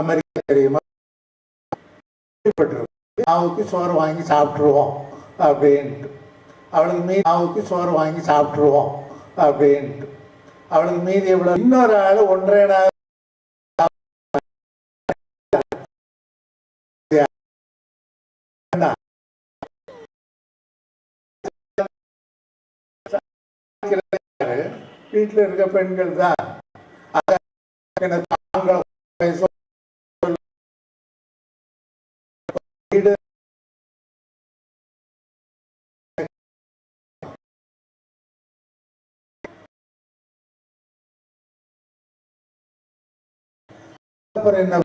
America தெரியுமா? நாவுக்கு சோறு வாங்கி சாப்பிட்ருவோம் அப்படின்ட்டு. அவளுக்கு மீதி நாவுக்கு சோறு வாங்கி சாப்பிட்ருவோம் அப்படின்ட்டு. அவளுக்கு மீதி எவ்வளோ? இன்னொரு ஆள் ஒன்றரை நாள் வீட்டில் இருக்க பெண்கள் தான். வீடு என்ன?